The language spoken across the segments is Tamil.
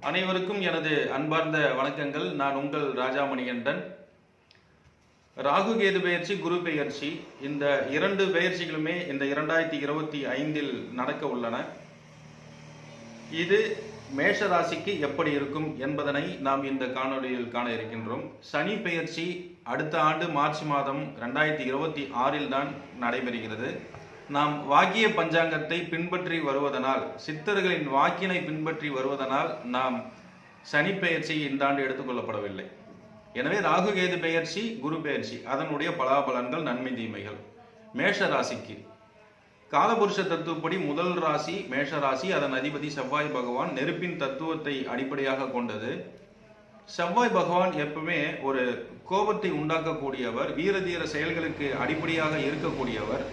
அனைவருக்கும் எனது அன்பார்ந்த வணக்கங்கள். நான் உங்கள் ராஜாமணிகண்டன். ராகு கேது பெயர்ச்சி குரு பெயர்ச்சி. இந்த இரண்டு பெயர்ச்சிகளுமே இந்த இரண்டாயிரத்தி இருபத்தி ஐந்தில் நடக்க உள்ளன. இது மேஷ ராசிக்கு எப்படி இருக்கும் என்பதனை நாம் இந்த காணொளியில் காண இருக்கின்றோம். சனி பெயர்ச்சி அடுத்த ஆண்டு மார்ச் மாதம் ரெண்டாயிரத்தி இருபத்தி ஆறில் தான் நடைபெறுகிறது. நாம் வாக்கிய பஞ்சாங்கத்தை பின்பற்றி வருவதனால் சித்தர்களின் வாக்கினை பின்பற்றி வருவதனால் நாம் சனி பெயர்ச்சி இந்த ஆண்டு எடுத்துக்கொள்ளப்படவில்லை எனவே ராகு கேது பெயர்ச்சி குரு பெயர்ச்சி அதனுடைய பலாபலன்கள் நன்மை தீமைகள். மேஷ ராசிக்கு. காலபுருஷ தத்துவப்படி முதல் ராசி மேஷ ராசி அதன் அதிபதி செவ்வாய் பகவான் நெருப்பின் தத்துவத்தை அடிப்படையாக கொண்டது. செவ்வாய் பகவான் எப்பவுமே ஒரு கோபத்தை உண்டாக்கக்கூடியவர் வீர தீர செயல்களுக்கு அடிப்படையாக இருக்கக்கூடியவர்.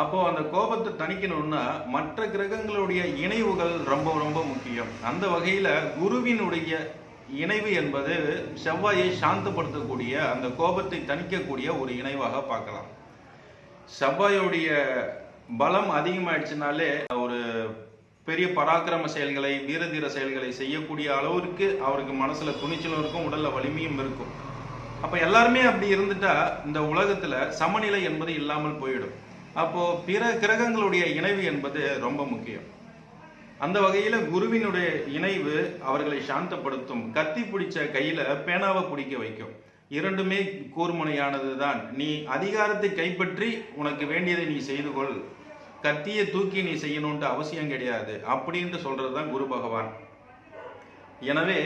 அப்போ அந்த கோபத்தை தணிக்கணும்னா மற்ற கிரகங்களுடைய இணைவுகள் ரொம்ப ரொம்ப முக்கியம். அந்த வகையில குருவினுடைய இணைவு என்பது செவ்வாயை சாந்தப்படுத்தக்கூடிய அந்த கோபத்தை தணிக்கக்கூடிய ஒரு இணைவாக பார்க்கலாம். செவ்வாயுடைய பலம் அதிகமாயிடுச்சுனாலே ஒரு பெரிய பராக்கிரம செயல்களை வீரதீர செயல்களை செய்யக்கூடிய அளவிற்கு அவருக்கு மனசுல துணிச்சலும் இருக்கும் உடல்ல வலிமையும் இருக்கும். அப்ப எல்லாருமே அப்படி இருந்துட்டா இந்த உலகத்துல சமநிலை என்பது இல்லாமல் போயிடும். அப்போ பிற கிரகங்களுடைய இணைவு என்பது ரொம்ப முக்கியம். அந்த வகையில குருவினுடைய இணைவு அவர்களை சாந்தப்படுத்தும். கத்தி பிடிச்ச கையில பேனாவை பிடிக்க வைக்கும். இரண்டுமே கூர்முனையானது தான் நீ அதிகாரத்தை கைப்பற்றி உனக்கு வேண்டியதை நீ செய்து கொள். கத்தியை தூக்கி நீ செய்யணும்ட்டு அவசியம் கிடையாது. அப்படின்ட்டு சொல்றதுதான் குரு பகவான். எனவே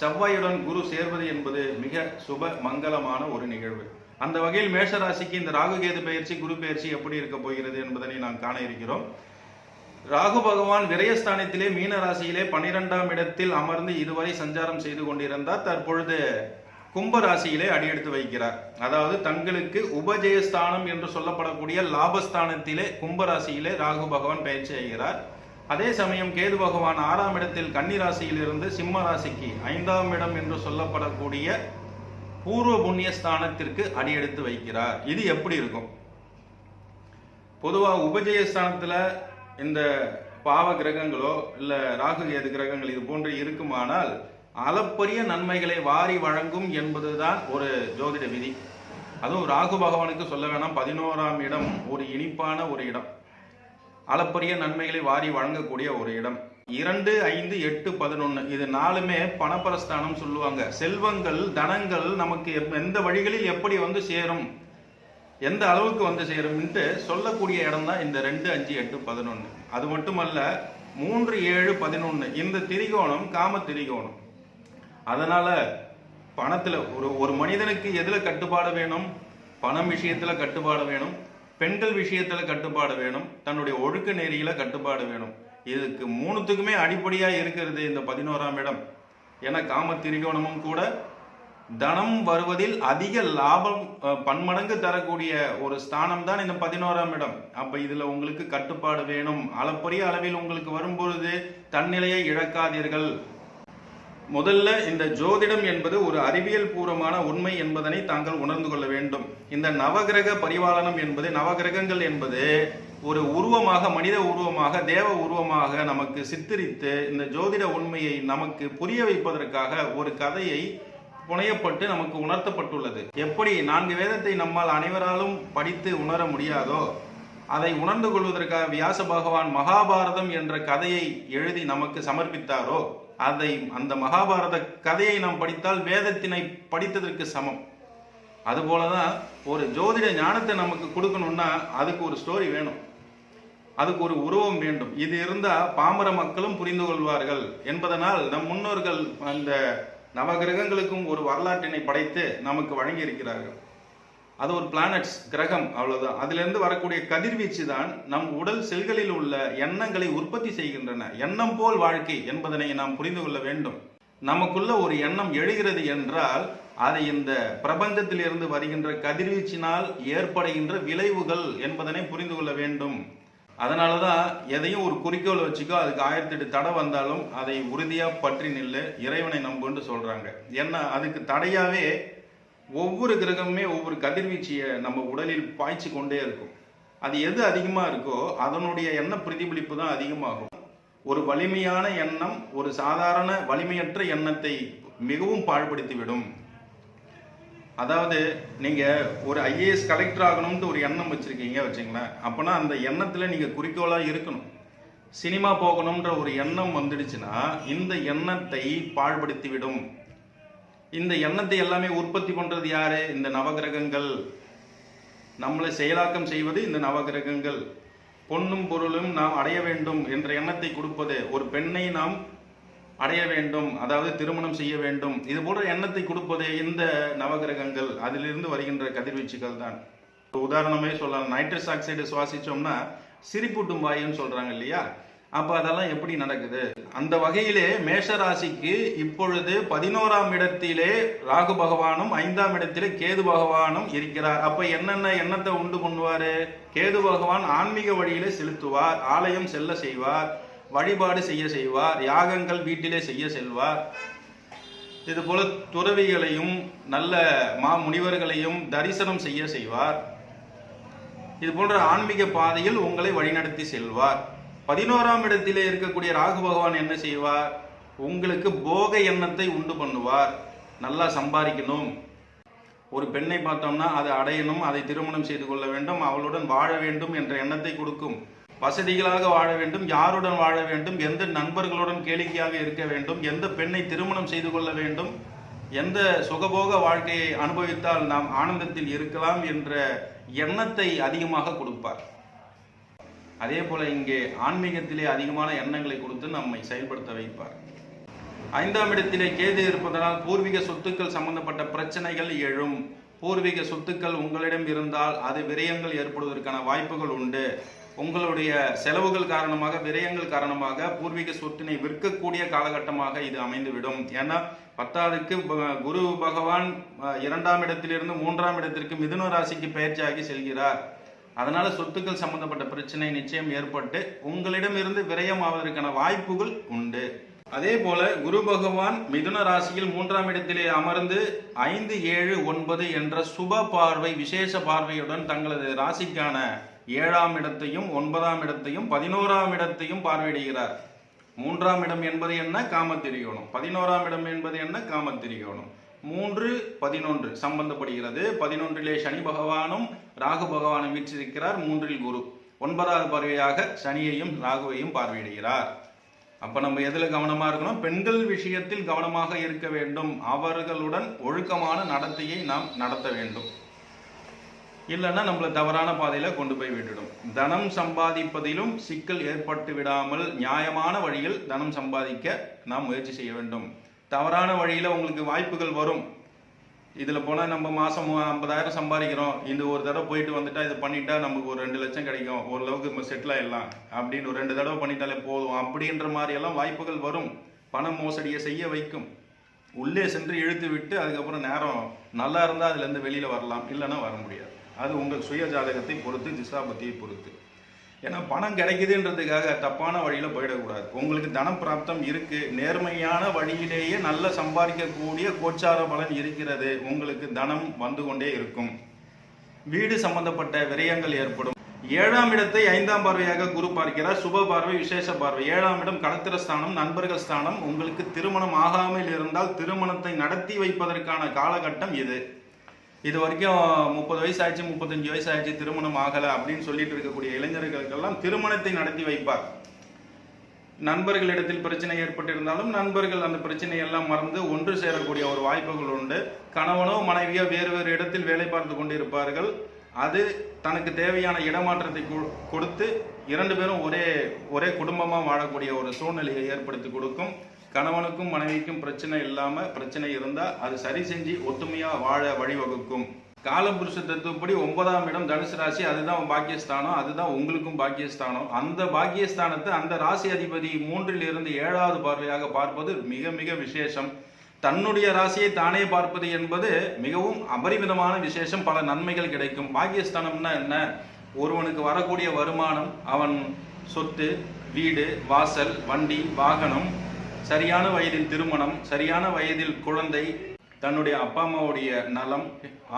செவ்வாயுடன் குரு சேர்வது என்பது மிக சுப மங்களமான ஒரு நிகழ்வு. அந்த வகையில் மேஷராசிக்கு இந்த ராகுகேது பயிற்சி குரு பயிற்சி எப்படி இருக்க போகிறது என்பதனை நாம் காண இருக்கிறோம். ராகு பகவான் விரயஸ்தானத்திலே மீன ராசியிலே பனிரெண்டாம் இடத்தில் அமர்ந்து இதுவரை சஞ்சாரம் செய்து கொண்டிருந்தார். தற்பொழுது கும்ப ராசியிலே அடியெடுத்து வைக்கிறார். அதாவது தங்களுக்கு உபஜயஸ்தானம் என்று சொல்லப்படக்கூடிய லாபஸ்தானத்திலே கும்ப ராசியிலே ராகு பகவான் பயிற்சி செய்கிறார் அதே சமயம் கேது பகவான் ஆறாம் இடத்தில் கன்னி ராசியில் இருந்து சிம்ம ராசிக்கு ஐந்தாம் இடம் என்று சொல்லப்படக்கூடிய பூர்வ புண்ணிய ஸ்தானத்திற்கு அடியெடுத்து வைக்கிறார். இது எப்படி இருக்கும்? பொதுவாக உபஜய ஸ்தானத்தில் இந்த பாவ கிரகங்களோ இல்லை ராகு கேது கிரகங்கள் இது போன்று இருக்குமானால் அளப்பரிய நன்மைகளை வாரி வழங்கும் என்பதுதான் ஒரு ஜோதிட விதி. அதுவும் ராகு பகவானுக்கு சொல்ல வேணாம். பதினோராம் இடம் ஒரு இனிப்பான ஒரு இடம். அளப்பரிய நன்மைகளை வாரி வழங்கக்கூடிய ஒரு இடம். இரண்டு ஐந்து எட்டு பதினொன்று இது நாலுமே பணப்பரஸ்தானம் சொல்லுவாங்க. செல்வங்கள் தனங்கள் நமக்கு எப்- எந்த வழிகளில் எப்படி வந்து சேரும்? எந்த அளவுக்கு வந்து சேரும்ன்ட்டு சொல்லக்கூடிய இடம் தான் இந்த ரெண்டு அஞ்சு எட்டு பதினொன்று அது மட்டுமல்ல மூன்று ஏழு பதினொன்று இந்த திரிகோணம் காம திரிகோணம். அதனால பணத்தில் ஒரு ஒரு மனிதனுக்கு எதில் கட்டுப்பாடு வேணும்? பணம் விஷயத்தில் கட்டுப்பாடு வேணும். பெண்கள் விஷயத்தில் கட்டுப்பாடு வேணும். தன்னுடைய ஒழுக்க நெறியில் கட்டுப்பாடு வேணும். இதுக்கு மூணுத்துக்குமே அடிப்படையாக இருக்கிறது இந்த பதினோராம் இடம். ஏன்னா காம திரிகோணமும் கூட தனம் வருவதில் அதிக லாபம் பன்மடங்கு தரக்கூடிய ஒரு ஸ்தானம் தான் இந்த பதினோராம் இடம். அப்போ இதில் உங்களுக்கு கட்டுப்பாடு வேணும். அளப்பரிய அளவில் உங்களுக்கு வரும்பொழுது தன்னிலையை இழக்காதீர்கள். முதல்ல இந்த ஜோதிடம் என்பது ஒரு அறிவியல் பூர்வமான உண்மை என்பதனை தாங்கள் உணர்ந்து கொள்ள வேண்டும். இந்த நவகிரக பரிபாலனம் என்பது நவகிரகங்கள் என்பது ஒரு உருவமாக மனித உருவமாக தேவ உருவமாக நமக்கு சித்தரித்து இந்த ஜோதிட உண்மையை நமக்கு புரிய வைப்பதற்காக ஒரு கதையை புனையப்பட்டு நமக்கு உணர்த்தப்பட்டுள்ளது. எப்படி நான்கு வேதத்தை நம்மால் அனைவராலும் படித்து உணர முடியாதோ அதை உணர்ந்து கொள்வதற்காக வியாச பகவான் மகாபாரதம் என்ற கதையை எழுதி நமக்கு சமர்ப்பித்தாரோ அதை அந்த மகாபாரத கதையை நாம் படித்தால் வேதத்தினை படித்ததற்கு சமம். அதுபோல தான் ஒரு ஜோதிட ஞானத்தை நமக்கு கொடுக்கணும்னா அதுக்கு ஒரு ஸ்டோரி வேணும். அதுக்கு ஒரு உருவம் வேண்டும். இது இருந்தால் பாமர மக்களும் புரிந்து கொள்வார்கள். என்பதனால் நம் முன்னோர்கள் அந்த நவகிரகங்களுக்கும் ஒரு வரலாற்றினை படைத்து நமக்கு வழங்கி இருக்கிறார்கள். அது ஒரு பிளானட்ஸ் கிரகம் அவ்வளவுதான். அதிலிருந்து வரக்கூடிய கதிர்வீச்சு தான் நம் உடல் செல்களில் உள்ள எண்ணங்களை உற்பத்தி செய்கின்றன. எண்ணம் போல் வாழ்க்கை என்பதனை நாம் புரிந்து கொள்ள வேண்டும். நமக்குள்ள ஒரு எண்ணம் எழுகிறது என்றால் அதை இந்த பிரபஞ்சத்திலிருந்து வருகின்ற கதிர்வீச்சினால் ஏற்படுகின்ற விளைவுகள் என்பதனை புரிந்து கொள்ள வேண்டும். அதனாலதான் எதையும் ஒரு குறிக்கோள் வச்சுக்கோ அதுக்கு ஆயிரத்தி எட்டு தடை வந்தாலும் அதை உறுதியாக பற்றி நில்லு இறைவனை நம்புன்னு சொல்கிறாங்க ஏன்னா அதுக்கு தடையாகவே ஒவ்வொரு கிரகமுமே ஒவ்வொரு கதிர்வீச்சியை நம்ம உடலில் பாய்ச்சி கொண்டே இருக்கும். அது எது அதிகமாக இருக்கோ அதனுடைய எண்ண பிரதிபலிப்பு தான் அதிகமாகும். ஒரு வலிமையான எண்ணம் ஒரு சாதாரண வலிமையற்ற எண்ணத்தை மிகவும் பாழ்படுத்திவிடும். அதாவது நீங்கள் ஒரு ஐஏஎஸ் கலெக்டர் ஆகணும்னு ஒரு எண்ணம் வச்சுருக்கீங்க வச்சுங்களேன். அப்போனா அந்த எண்ணத்தில் நீங்கள் குறிக்கோளாக இருக்கணும். சினிமா போகணுன்ற ஒரு எண்ணம் வந்துடுச்சுன்னா இந்த எண்ணத்தை பாழ்படுத்தி விடும் இந்த எண்ணத்தை எல்லாமே உற்பத்தி பண்ணுறது யார்? இந்த நவகிரகங்கள். நம்மளை செயலாக்கம் செய்வது இந்த நவகிரகங்கள். பொன்னும் பொருளும் நாம் அடைய வேண்டும் என்ற எண்ணத்தை கொடுப்பது. ஒரு பெண்ணை நாம் அடைய வேண்டும் அதாவது திருமணம் செய்ய வேண்டும். இது போன்ற எண்ணத்தை கொடுப்பதே இந்த நவகிரகங்கள். அதிலிருந்து வருகின்ற கதிர்வீச்சுகள் தான். உதாரணமே சொல்லலாம். நைட்ரஸ் ஆக்சைடு சுவாசிச்சோம்னா சிரிப்பூட்டும் வாயுன்னு சொல்கிறாங்க இல்லையா? அப்போ அதெல்லாம் எப்படி நடக்குது? அந்த வகையிலே மேஷ ராசிக்கு இப்பொழுது பதினோராம் இடத்திலே ராகு பகவானும் ஐந்தாம் இடத்திலே கேது பகவானும் இருக்கிறார். அப்போ என்னென்ன எண்ணத்தை உண்டு பண்ணுவார்? கேது பகவான் ஆன்மீக வழியிலே செலுத்துவார் ஆலயம் செல்ல செய்வார். வழிபாடு செய்ய செய்வார் யாகங்கள் வீட்டிலே செய்ய செல்வார். இது போல துறவிகளையும் நல்ல மா முனிவர்களையும் தரிசனம் செய்ய செய்வார். இது போன்ற ஆன்மீக பாதையில் உங்களை வழிநடத்தி செல்வார். பதினோராம் இடத்திலே இருக்கக்கூடிய ராகு பகவான் என்ன செய்வார்? உங்களுக்கு போக எண்ணத்தை உண்டு பண்ணுவார். நல்லா சம்பாதிக்கணும். ஒரு பெண்ணை பார்த்தோம்னா அதை அடையணும் அதை திருமணம் செய்து கொள்ள வேண்டும் அவளுடன் வாழ வேண்டும் என்ற எண்ணத்தை கொடுக்கும். வசதிகளாக வாழ வேண்டும் யாருடன் வாழ வேண்டும் எந்த நண்பர்களுடன் கேளிக்கையாக இருக்க வேண்டும் எந்த பெண்ணை திருமணம் செய்து கொள்ள வேண்டும் எந்த சுகபோக வாழ்க்கையை அனுபவித்தால் நாம் ஆனந்தத்தில் இருக்கலாம் என்ற எண்ணத்தை அதிகமாக கொடுப்பார். அதே போல இங்கே ஆன்மீகத்திலே அதிகமான எண்ணங்களை கொடுத்து நம்மை செயல்படுத்த வைப்பார். ஐந்தாம் இடத்திலே கேது இருப்பதனால் பூர்வீக சொத்துக்கள் சம்பந்தப்பட்ட பிரச்சனைகள் எழும். பூர்வீக சொத்துக்கள் உங்களிடம் இருந்தால் அது விரயங்கள் ஏற்படுவதற்கான வாய்ப்புகள் உண்டு. உங்களுடைய செலவுகள் காரணமாக விரயங்கள் காரணமாக பூர்வீக சொத்தினை விற்கக்கூடிய காலகட்டமாக இது அமைந்துவிடும். ஏன்னா பத்தாவதுக்கு குரு பகவான் இரண்டாம் இடத்திலிருந்து மூன்றாம் இடத்திற்கு மிதுன ராசிக்கு பயிற்சியாகி செல்கிறார். அதனால சொத்துக்கள் சம்பந்தப்பட்ட பிரச்சனை நிச்சயம் ஏற்பட்டு உங்களிடமிருந்து விரயம் ஆவதற்கான வாய்ப்புகள் உண்டு. அதே போல குரு பகவான் மிதுன ராசியில் மூன்றாம் இடத்திலே அமர்ந்து ஐந்து ஏழு ஒன்பது என்ற சுப பார்வை விசேஷ பார்வையுடன் தங்களது ராசிக்கான ஏழாம் இடத்தையும் ஒன்பதாம் இடத்தையும் பதினோராம் இடத்தையும் பார்வையிடுகிறார். மூன்றாம் இடம் என்பது என்ன? காமத்திரிகோணம். பதினோராம் இடம் என்பது என்ன? காமத்திரிகோணம். மூன்று பதினொன்று சம்பந்தப்படுகிறது. பதினொன்றிலே சனி பகவானும் ராகு பகவானும் வீற்றிருக்கிறார். மூன்றில் குரு. ஒன்பதாவது பார்வையாக சனியையும் ராகுவையும் பார்வையிடுகிறார். அப்ப நம்ம எதுல கவனமா இருக்கணும்? பெண்கள் விஷயத்தில் கவனமாக இருக்க வேண்டும். அவர்களுடன் ஒழுக்கமான நடத்தையை நாம் நடத்த வேண்டும். இல்லைன்னா நம்மளை தவறான பாதையில் கொண்டு போய் விட்டுடும். தனம் சம்பாதிப்பதிலும் சிக்கல் ஏற்பட்டு விடாமல் நியாயமான வழியில் தனம் சம்பாதிக்க நாம் முயற்சி செய்ய வேண்டும். தவறான வழியில் உங்களுக்கு வாய்ப்புகள் வரும். இதில் போனால் நம்ம மாதம் ஐம்பதாயிரம் சம்பாதிக்கிறோம். இந்த ஒரு தடவை போயிட்டு வந்துட்டா இதை பண்ணிட்டா நமக்கு ஒரு ரெண்டு லட்சம் கிடைக்கும். ஓரளவுக்கு நம்ம செட்டில் ஆயிடலாம். அப்படின்னு ஒரு ரெண்டு தடவை பண்ணிட்டாலே போதும். அப்படின்ற மாதிரியெல்லாம் வாய்ப்புகள் வரும். பண மோசடியை செய்ய வைக்கும். உள்ளே சென்று இழுத்து விட்டு அதுக்கப்புறம் நேரம் நல்லா இருந்தால் அதுலேருந்து வெளியில் வரலாம். இல்லைன்னா வர முடியாது. அது உங்கள் சுய ஜாதகத்தை பொறுத்து திசாபத்தியை பொறுத்து. ஏன்னா பணம் கிடைக்குதுன்றதுக்காக தப்பான வழியில் போயிடக்கூடாது. உங்களுக்கு தனம் பிராப்தம் இருக்குது நேர்மையான வழியிலேயே நல்ல சம்பாதிக்கக்கூடிய கோச்சார பலன் இருக்கிறது. உங்களுக்கு தனம் வந்து கொண்டே இருக்கும். வீடு சம்பந்தப்பட்ட விரயங்கள் ஏற்படும். ஏழாம் இடத்தை ஐந்தாம் பார்வையாக குரு பார்க்கிறார். சுப பார்வை விசேஷ பார்வை. ஏழாம் இடம் களத்திர ஸ்தானம் நண்பர்கள் ஸ்தானம். உங்களுக்கு திருமணம் ஆகாமல் இருந்தால் திருமணத்தை நடத்தி வைப்பதற்கான காலகட்டம் இது. இது வரைக்கும் முப்பது வயசு ஆயிடுச்சு முப்பத்தஞ்சு வயசு ஆயிடுச்சு திருமணம் ஆகலை அப்படின்னு சொல்லிட்டு இருக்கக்கூடிய இளைஞர்களுக்கெல்லாம் திருமணத்தை நடத்தி வைப்பார். நண்பர்களிடத்தில் பிரச்சனை ஏற்பட்டிருந்தாலும் நண்பர்கள் அந்த பிரச்சனையெல்லாம் மறந்து ஒன்று சேரக்கூடிய ஒரு வாய்ப்புகள் உண்டு. கணவனோ மனைவியோ வேறு வேறு இடத்தில் வேலை பார்த்து கொண்டிருப்பார்கள். அது தனக்கு தேவையான இடமாற்றத்தை கொ- கொடுத்து இரண்டு பேரும் ஒரே ஒரே குடும்பமாக வாழக்கூடிய ஒரு சூழ்நிலையை ஏற்படுத்தி கொடுக்கும். கணவனுக்கும் மனைவிக்கும் பிரச்சனை இல்லாம பிரச்சனை இருந்தா அது சரி செஞ்சு ஒத்துமையா வாழ வழிவகுக்கும். காலபுருஷ தத்துவப்படி ஒன்பதாம் இடம் தனுசு ராசி அதுதான் பாக்கியஸ்தானம் அதுதான் உங்களுக்கும் பாக்கியஸ்தானம். அந்த பாக்கியஸ்தானத்தை அந்த ராசி அதிபதி மூன்றில் இருந்து ஏழாவது பார்வையாக பார்ப்பது மிக மிக விசேஷம். தன்னுடைய ராசியை தானே பார்ப்பது என்பது மிகவும் அபரிமிதமான விசேஷம் பல நன்மைகள் கிடைக்கும். பாக்கியஸ்தானம்னா என்ன? ஒருவனுக்கு வரக்கூடிய வருமானம் அவன் சொத்து வீடு வாசல் வண்டி வாகனம் சரியான வயதில் திருமணம் சரியான வயதில் குழந்தை தன்னுடைய அப்பா அம்மாவுடைய நலம்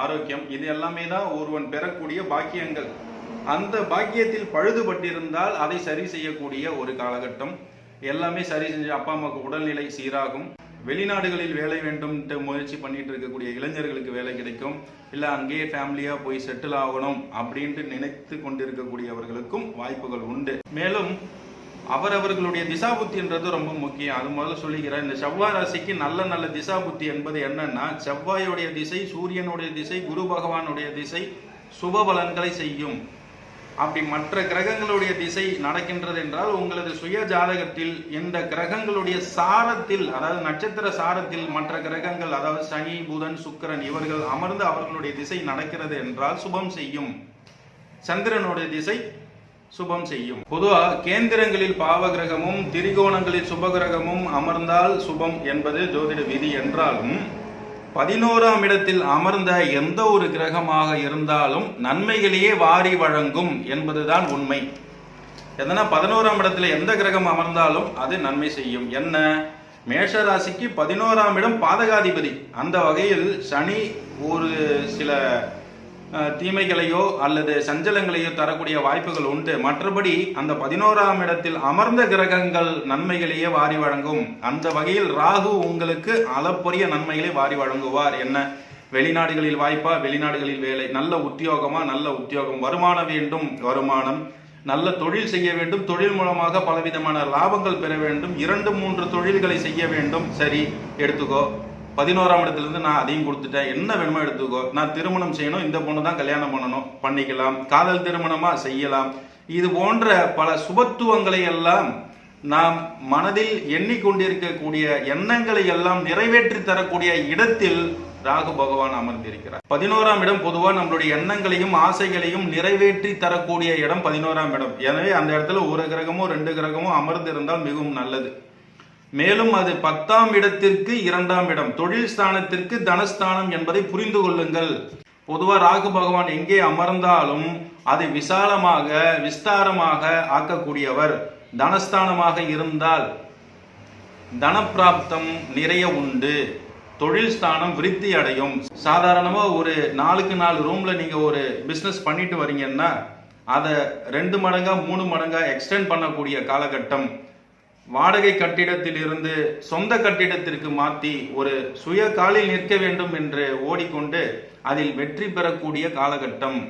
ஆரோக்கியம் இது எல்லாமே தான் ஒருவன் பெறக்கூடிய பாக்கியங்கள். அந்த பாக்கியத்தில் பழுதுபட்டிருந்தால் அதை சரி செய்யக்கூடிய ஒரு காலகட்டம். எல்லாமே சரி செஞ்சு அப்பா அம்மாவுக்கு உடல்நிலை சீராகும். வெளிநாடுகளில் வேலை வேண்டும்ட்டு முயற்சி பண்ணிட்டு இருக்கக்கூடிய இளைஞர்களுக்கு வேலை கிடைக்கும். இல்லை அங்கேயே ஃபேமிலியா போய் செட்டில் ஆகணும் அப்படின்ட்டு நினைத்து கொண்டிருக்கக்கூடியவர்களுக்கும் வாய்ப்புகள் உண்டு. மேலும் அவரவர்களுடைய என்றது ரொம்ப முக்கியம். அது முதல்ல சொல்லிக்கிறேன் இந்த செவ்வாய் ராசிக்கு நல்ல நல்ல திசா புத்தி என்பது என்னன்னா செவ்வாயுடைய திசை சூரியனுடைய திசை குரு பகவானுடைய திசை சுப பலன்களை செய்யும். அப்படி மற்ற கிரகங்களுடைய திசை நடக்கின்றது என்றால் உங்களது சுய ஜாதகத்தில் இந்த கிரகங்களுடைய சாரத்தில் அதாவது நட்சத்திர சாரத்தில் மற்ற கிரகங்கள் அதாவது சனி புதன் சுக்கிரன் இவர்கள் அமர்ந்து அவர்களுடைய திசை நடக்கிறது என்றால் சுபம் செய்யும். சந்திரனுடைய திசை சுபம் செய்யும். பொதுவா கேந்திரங்களில் பாவ கிரகமும் திரிகோணங்களில் சுபகிரகமும் அமர்ந்தால் சுபம் என்பது ஜோதிட விதி என்றாலும் பதினோராம் இடத்தில் அமர்ந்த எந்த ஒரு கிரகமாக இருந்தாலும் நன்மைகளையே வாரி வழங்கும் என்பதுதான் உண்மை. எதனா பதினோராம் இடத்துல எந்த கிரகம் அமர்ந்தாலும் அது நன்மை செய்யும். என்ன? மேஷ ராசிக்கு பதினோராம் இடம் பாதகாதிபதி. அந்த வகையில் சனி ஒரு சில தீமைகளையோ அல்லது சஞ்சலங்களையோ தரக்கூடிய வாய்ப்புகள் உண்டு. மற்றபடி அந்த பதினோராம் இடத்தில் அமர்ந்த கிரகங்கள் நன்மைகளையே வாரி வழங்கும். அந்த வகையில் ராகு உங்களுக்கு அளப்பரிய நன்மைகளை வாரி வழங்குவார். என்ன? வெளிநாடுகளில் வாய்ப்பா? வெளிநாடுகளில் வேலை. நல்ல உத்தியோகமா? நல்ல உத்தியோகம். வருமானம் வேண்டும். வருமானம். நல்ல தொழில் செய்ய வேண்டும். தொழில் மூலமாக பலவிதமான லாபங்கள் பெற வேண்டும். இரண்டு மூன்று தொழில்களை செய்ய வேண்டும். சரி எடுத்துக்கோ. பதினோராம் இடத்துலேருந்து நான் அதையும் கொடுத்துட்டேன். என்ன வேணுமோ எடுத்துக்கோ. நான் திருமணம் செய்யணும் இந்த பொண்ணு தான் கல்யாணம் பண்ணணும் பண்ணிக்கலாம். காதல் திருமணமாக செய்யலாம். இது போன்ற பல சுபத்துவங்களை எல்லாம் நாம் மனதில் எண்ணிக்கொண்டிருக்கக்கூடிய எண்ணங்களை எல்லாம் நிறைவேற்றி தரக்கூடிய இடத்தில் ராகு பகவான் அமர்ந்திருக்கிறார். பதினோராம் இடம் பொதுவாக நம்மளுடைய எண்ணங்களையும் ஆசைகளையும் நிறைவேற்றி தரக்கூடிய இடம் பதினோராம் இடம். எனவே அந்த இடத்துல ஒரு கிரகமோ ரெண்டு கிரகமோ அமர்ந்திருந்தால் மிகவும் நல்லது. மேலும் அது பத்தாம் இடத்திற்கு இரண்டாம் இடம். தொழில் ஸ்தானத்திற்கு தனஸ்தானம் என்பதை புரிந்து கொள்ளுங்கள். பொதுவாக ராகு பகவான் எங்கே அமர்ந்தாலும் அதை விசாலமாக விஸ்தாரமாக ஆக்கக்கூடியவர் தனஸ்தானமாக இருந்தால் தனப்பிராப்தம் நிறைய உண்டு. தொழில் ஸ்தானம் விருத்தி அடையும். சாதாரணமாக ஒரு நாளுக்கு நாலு ரூமில் நீங்கள் ஒரு பிஸ்னஸ் பண்ணிட்டு வரீங்கன்னா அதை ரெண்டு மடங்காக மூணு மடங்காக எக்ஸ்டெண்ட் பண்ணக்கூடிய காலகட்டம். வாடகை கட்டிடத்திலிருந்து சொந்த கட்டிடத்திற்கு மாற்றி ஒரு சுய காலில் நிற்க வேண்டும் என்று ஓடிக்கொண்டு அதில் வெற்றி பெறக்கூடிய காலகட்டம்.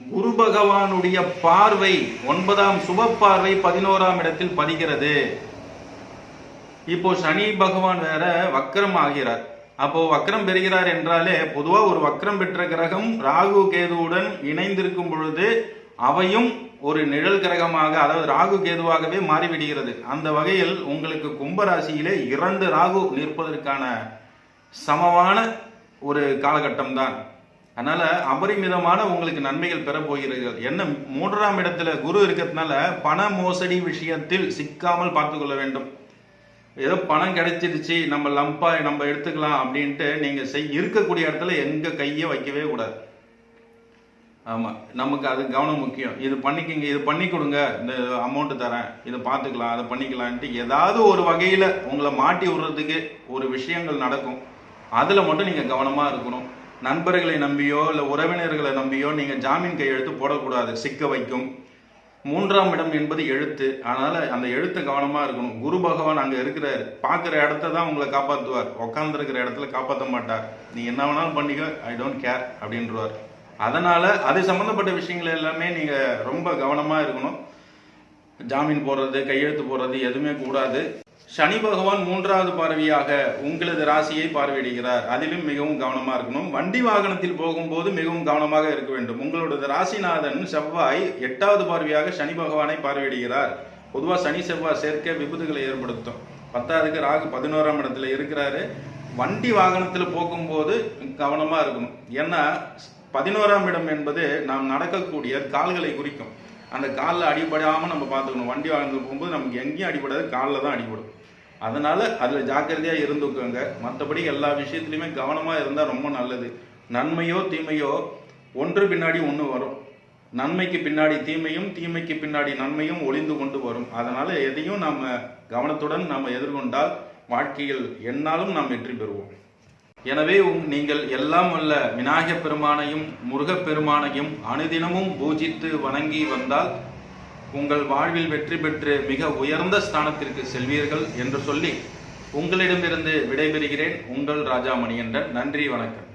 குரு பகவானுடைய பார்வை ஒன்பதாம் சுப பார்வை பதினோராம் இடத்தில் பதிகிறது. இப்போ சனி பகவான் வேற வக்கரம் ஆகிறார். அப்போ வக்ரம் பெறுகிறார் என்றாலே பொதுவா ஒரு வக்ரம் பெற்ற கிரகம் ராகு கேதுவுடன் இணைந்திருக்கும் பொழுது அவையும் ஒரு நிழல் கிரகமாக அதாவது ராகு கேதுவாகவே மாறிவிடுகிறது. அந்த வகையில் உங்களுக்கு கும்பராசியிலே இரண்டு ராகு நிற்பதற்கான சமமான ஒரு காலகட்டம் தான் அதனால அபரிமிதமான உங்களுக்கு நன்மைகள் பெற போகிறீர்கள். என்ன மூன்றாம் இடத்துல குரு இருக்கிறதுனால பண மோசடி விஷயத்தில் சிக்காமல் பார்த்துக்கொள்ள வேண்டும். ஏதோ பணம் கிடைச்சிடுச்சு நம்ம லம்பா நம்ம எடுத்துக்கலாம் அப்படின்ட்டு நீங்கள் செய் இருக்கக்கூடிய இடத்துல எங்கள் கையை வைக்கவே கூடாது. ஆமாம் நமக்கு அது கவனம் முக்கியம். இது பண்ணிக்கிங்க இது பண்ணி கொடுங்க. இந்த அமௌண்ட்டு தரேன். இதை பார்த்துக்கலாம் அதை பண்ணிக்கலான்ட்டு ஏதாவது ஒரு வகையில் உங்களை மாட்டி விடுறதுக்கு ஒரு விஷயங்கள் நடக்கும். அதில் மட்டும் நீங்கள் கவனமாக இருக்கணும். நண்பர்களை நம்பியோ இல்லை உறவினர்களை நம்பியோ நீங்கள் ஜாமீன் கையெழுத்து போடக்கூடாது. சிக்க வைக்கும். மூன்றாம் இடம் என்பது எழுத்து. அதனால் அந்த எழுத்தை கவனமாக இருக்கணும். குரு பகவான் அங்கே இருக்கிறார் பார்க்குற இடத்த தான் உங்களை காப்பாற்றுவார் உட்காந்துருக்கிற இடத்துல காப்பாற்ற மாட்டார். நீ என்ன வேணாலும் பண்ணிக்க. ஐ டோன்ட் கேர் அப்படின்றவார். அதனால் அது சம்மந்தப்பட்ட விஷயங்கள் எல்லாமே நீங்கள் ரொம்ப கவனமாக இருக்கணும். ஜாமீன் போடுறது கையெழுத்து போடுறது எதுவுமே கூடாது. சனி பகவான் மூன்றாவது பார்வையாக உங்களது ராசியை பார்வையிடுகிறார். அதிலும் மிகவும் கவனமாக இருக்கணும். வண்டி வாகனத்தில் போகும்போது மிகவும் கவனமாக இருக்க வேண்டும். உங்களோட ராசிநாதன் செவ்வாய் எட்டாவது பார்வையாக சனி பகவானை பார்வையிடுகிறார். பொதுவாக சனி செவ்வாய் சேர்க்க விபத்துகளை ஏற்படுத்தும். பத்தாவதுக்கு ராகு பதினோராம் இடத்துல இருக்கிறாரு. வண்டி வாகனத்தில் போகும்போது கவனமாக இருக்கணும். ஏன்னா பதினோராம் இடம் என்பது நாம் நடக்கக்கூடிய கால்களை குறிக்கும். அந்த காலில் அடிபடாமல் நம்ம பார்த்துக்கணும். வண்டி வாங்க போகும்போது நமக்கு எங்கேயும் அடிபடாது காலில் தான் அடிபடும். அதனால அதில் ஜாக்கிரதையாக இருந்துக்கோங்க மற்றபடி எல்லா விஷயத்துலையுமே கவனமாக இருந்தால் ரொம்ப நல்லது. நன்மையோ தீமையோ ஒன்று பின்னாடி ஒன்று வரும். நன்மைக்கு பின்னாடி தீமையும் தீமைக்கு பின்னாடி நன்மையும் ஒளிந்து கொண்டு வரும். அதனால எதையும் நம்ம கவனத்துடன் நாம் எதிர்கொண்டால் வாழ்க்கையில் என்னாலும் நாம் வெற்றி பெறுவோம். எனவே நீங்கள் எல்லாம் உள்ள விநாயகப் பெருமானையும் முருகப் பெருமானையும் அனுதினமும் பூஜித்து வணங்கி வந்தால் உங்கள் வாழ்வில் வெற்றி பெற்று மிக உயர்ந்த ஸ்தானத்திற்கு செல்வீர்கள் என்று சொல்லி உங்களிடமிருந்து விடைபெறுகிறேன் உங்கள் ராஜா மணிகண்டன் நன்றி வணக்கம்.